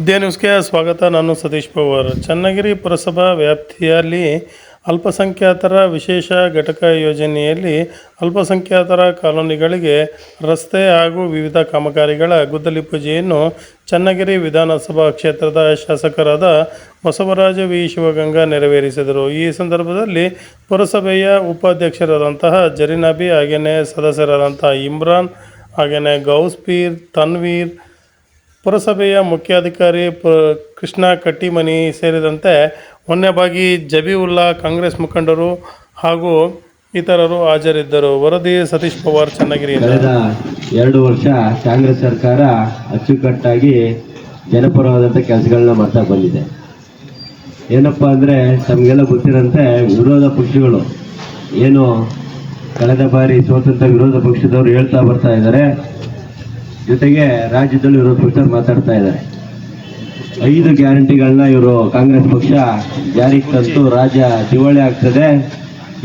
ನ್ಯೂಸ್ಗೆ ಸ್ವಾಗತ. ನಾನು ಸತೀಶ್ ಪವಾರ್. ಚನ್ನಗಿರಿ ಪುರಸಭಾ ವ್ಯಾಪ್ತಿಯಲ್ಲಿ ಅಲ್ಪಸಂಖ್ಯಾತರ ವಿಶೇಷ ಘಟಕ ಯೋಜನೆಯಲ್ಲಿ ಅಲ್ಪಸಂಖ್ಯಾತರ ಕಾಲೋನಿಗಳಿಗೆ ರಸ್ತೆ ಹಾಗೂ ವಿವಿಧ ಕಾಮಗಾರಿಗಳ ಗುದ್ದಲಿ ಪೂಜೆಯನ್ನು ಚನ್ನಗಿರಿ ವಿಧಾನಸಭಾ ಕ್ಷೇತ್ರದ ಶಾಸಕರಾದ ಬಸವರಾಜ ವಿ. ಶಿವಗಂಗಾ ನೆರವೇರಿಸಿದರು. ಈ ಸಂದರ್ಭದಲ್ಲಿ ಪುರಸಭೆಯ ಉಪಾಧ್ಯಕ್ಷರಾದಂತಹ ಜರೀನಾಬಿ ಹಾಗೆಯೇ ಸದಸ್ಯರಾದಂತಹ ಇಮ್ರಾನ್ ಹಾಗೆಯೇ ಗೌಸ್ಪೀರ್, ತನ್ವೀರ್ ಪುರಸಭೆಯ ಮುಖ್ಯಾಧಿಕಾರಿ ಪ ಕೃಷ್ಣ ಕಟ್ಟಿಮನಿ ಸೇರಿದಂತೆ ಹೊನ್ನೆಬಾಗಿ ಜಬೀವುಲ್ಲಾ ಕಾಂಗ್ರೆಸ್ ಮುಖಂಡರು ಹಾಗೂ ಇತರರು ಹಾಜರಿದ್ದರು. ವರದಿ ಸತೀಶ್ ಪವಾರ್ ಚನ್ನಗಿರಿ ಕಳೆದ ಎರಡು ವರ್ಷ ಕಾಂಗ್ರೆಸ್ ಸರ್ಕಾರ ಅಚ್ಚುಕಟ್ಟಾಗಿ ಜನಪರವಾದಂಥ ಕೆಲಸಗಳನ್ನ ಮಾಡ್ತಾ ಬಂದಿದೆ. ಏನಪ್ಪ ಅಂದರೆ ತಮಗೆಲ್ಲ ಗೊತ್ತಿರಂತೆ ವಿರೋಧ ಪಕ್ಷಗಳು ಏನು ಕಳೆದ ಬಾರಿ ಸ್ವತಂತ್ರ ವಿರೋಧ ಪಕ್ಷದವರು ಹೇಳ್ತಾ ಬರ್ತಾ ಇದ್ದಾರೆ. ಜೊತೆಗೆ ರಾಜ್ಯದಲ್ಲಿ ಇವರು ಪ್ರಚಾರ ಮಾತಾಡ್ತಾ ಇದ್ದಾರೆ. ಐದು ಗ್ಯಾರಂಟಿಗಳನ್ನ ಇವರು ಕಾಂಗ್ರೆಸ್ ಪಕ್ಷ ಜಾರಿಗೆ ತಂತು ರಾಜ್ಯ ದಿವಾಳಿ ಆಗ್ತದೆ.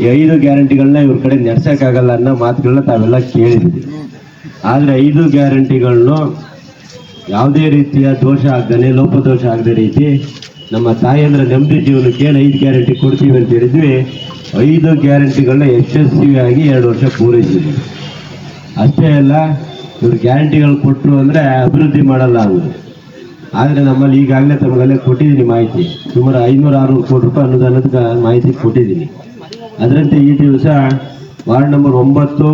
ಈ ಐದು ಗ್ಯಾರಂಟಿಗಳನ್ನ ಇವ್ರ ಕಡೆ ನಡ್ಸೋಕ್ಕಾಗಲ್ಲ ಅನ್ನೋ ಮಾತುಗಳನ್ನ ತಾವೆಲ್ಲ ಕೇಳಿದ್ವಿ ಆದರೆ ಐದು ಗ್ಯಾರಂಟಿಗಳನ್ನು ಯಾವುದೇ ರೀತಿಯ ದೋಷ ಆಗದೇ, ಲೋಪದೋಷ ಆಗದೇ ರೀತಿ ನಮ್ಮ ತಾಯಂದ್ರ ನೆಮ್ಮದಿ ಜೀವನಕ್ಕೆ ಏನು ಐದು ಗ್ಯಾರಂಟಿ ಕೊಡ್ತೀವಿ ಅಂತ ಹೇಳಿದ್ವಿ. ಐದು ಗ್ಯಾರಂಟಿಗಳನ್ನ ಯಶಸ್ವಿಯಾಗಿ ಎರಡು ವರ್ಷ ಪೂರೈಸಿದ್ವಿ. ಅಷ್ಟೇ ಅಲ್ಲ ಇವ್ರು ಗ್ಯಾರಂಟಿಗಳು ಕೊಟ್ಟರು ಅಂದರೆ ಅಭಿವೃದ್ಧಿ ಮಾಡಲ್ಲ ಅವರು. ಆದರೆ ನಮ್ಮಲ್ಲಿ ಈಗಾಗಲೇ ತಮಗೆಲ್ಲ ಕೊಟ್ಟಿದ್ದೀನಿ ಮಾಹಿತಿ. ಸುಮಾರು ಐನೂರು ಆರುನೂರು ಕೋಟಿ ರೂಪಾಯಿ ಅನುದಾನದ ಮಾಹಿತಿ ಕೊಟ್ಟಿದ್ದೀನಿ. ಅದರಂತೆ ಈ ದಿವಸ ವಾರ್ಡ್ ನಂಬರ್ ಒಂಬತ್ತು,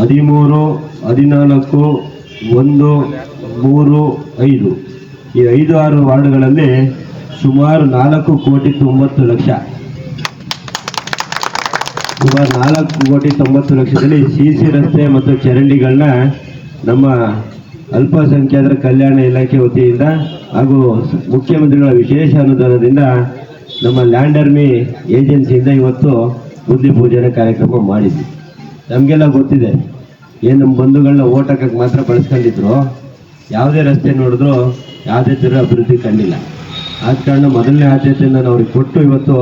ಹದಿಮೂರು, ಹದಿನಾಲ್ಕು, ಒಂದು, ಮೂರು, ಐದು. ಈ ಐದು, ಆರು ವಾರ್ಡ್ಗಳಲ್ಲಿ ಸುಮಾರು ನಾಲ್ಕು ಕೋಟಿ ತೊಂಬತ್ತು ಲಕ್ಷ. ಸುಮಾರು ನಾಲ್ಕು ಕೋಟಿ ತೊಂಬತ್ತು ಲಕ್ಷದಲ್ಲಿ ಸಿ ಸಿ ರಸ್ತೆ ಮತ್ತು ಚರಂಡಿಗಳನ್ನ ನಮ್ಮ ಅಲ್ಪಸಂಖ್ಯಾತರ ಕಲ್ಯಾಣ ಇಲಾಖೆ ವತಿಯಿಂದ ಹಾಗೂ ಮುಖ್ಯಮಂತ್ರಿಗಳ ವಿಶೇಷ ಅನುದಾನದಿಂದ ನಮ್ಮ ಲ್ಯಾಂಡ್ ಆರ್ಮಿ ಏಜೆನ್ಸಿಯಿಂದ ಇವತ್ತು ಬುದ್ಧಿ ಪೂಜನೆ ಕಾರ್ಯಕ್ರಮ ಮಾಡಿದ್ವಿ. ನಮಗೆಲ್ಲ ಗೊತ್ತಿದೆ, ಏನು ನಮ್ಮ ಬಂಧುಗಳನ್ನ ಓಟ್ ಹಾಕಕ್ಕೆ ಮಾತ್ರ ಬಳಸ್ಕೊಂಡಿದ್ರು, ಯಾವುದೇ ರಸ್ತೆ ನೋಡಿದ್ರು ಯಾವುದೇ ಥರ ಅಭಿವೃದ್ಧಿ ಕಂಡಿಲ್ಲ. ಆದ ಕಾರಣ ಮೊದಲನೇ ಆದ್ಯತೆಯಿಂದ ನಾನು ಅವ್ರಿಗೆ ಕೊಟ್ಟು ಇವತ್ತು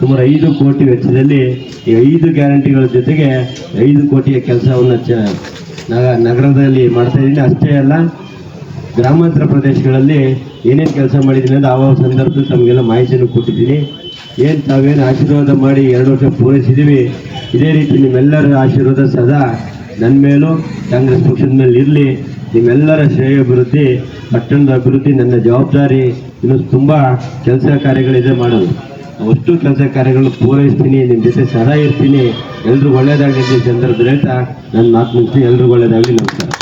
ಸುಮಾರು ಐದು ಕೋಟಿ ವೆಚ್ಚದಲ್ಲಿ ಈ ಐದು ಗ್ಯಾರಂಟಿಗಳ ಜೊತೆಗೆ ಐದು ಕೋಟಿಯ ಕೆಲಸವನ್ನು ನಗರದಲ್ಲಿ ಮಾಡ್ತಾ ಇದ್ದೀನಿ. ಅಷ್ಟೇ ಅಲ್ಲ, ಗ್ರಾಮಾಂತರ ಪ್ರದೇಶಗಳಲ್ಲಿ ಏನೇನು ಕೆಲಸ ಮಾಡಿದ್ದೀನಿ ಅಂತ ಆವಾಗ ಸಂದರ್ಭದಲ್ಲಿ ತಮಗೆಲ್ಲ ಮಾಹಿತಿಯನ್ನು ಕೊಟ್ಟಿದ್ದೀನಿ. ಏನು ತಾವೇನು ಆಶೀರ್ವಾದ ಮಾಡಿ ಎರಡು ವರ್ಷ ಪೂರೈಸಿದ್ದೀವಿ ಇದೇ ರೀತಿ ನಿಮ್ಮೆಲ್ಲರ ಆಶೀರ್ವಾದ ಸದಾ ನನ್ನ ಮೇಲೂ, ಕಾಂಗ್ರೆಸ್ ಪಕ್ಷದ ಮೇಲೆ ಇರಲಿ. ನಿಮ್ಮೆಲ್ಲರ ಶ್ರೇಯಾಭಿವೃದ್ಧಿ ಪಟ್ಟಣದ ಅಭಿವೃದ್ಧಿ, ನನ್ನ ಜವಾಬ್ದಾರಿ, ಇನ್ನೂ ತುಂಬ ಕೆಲಸ ಕಾರ್ಯಗಳಿದೆ ಮಾಡೋದು. ಅಷ್ಟು ಕೆಲಸ ಕಾರ್ಯಗಳನ್ನು ಪೂರೈಸ್ತೀನಿ ನಿಮ್ಮ ಜೊತೆ ಸದಾ ಇರ್ತೀನಿ. ಎಲ್ರಿಗೂ ಒಳ್ಳೇದಾಗಲಿ ಸಂದರ್ಭದಲ್ಲಿ ಹೇಳ್ತಾ ನನ್ನ ಮಾತು ಮುಗಿಸಿ ಎಲ್ರಿಗೂ ಒಳ್ಳೇದಾಗಲಿ. ನಮಸ್ಕಾರ.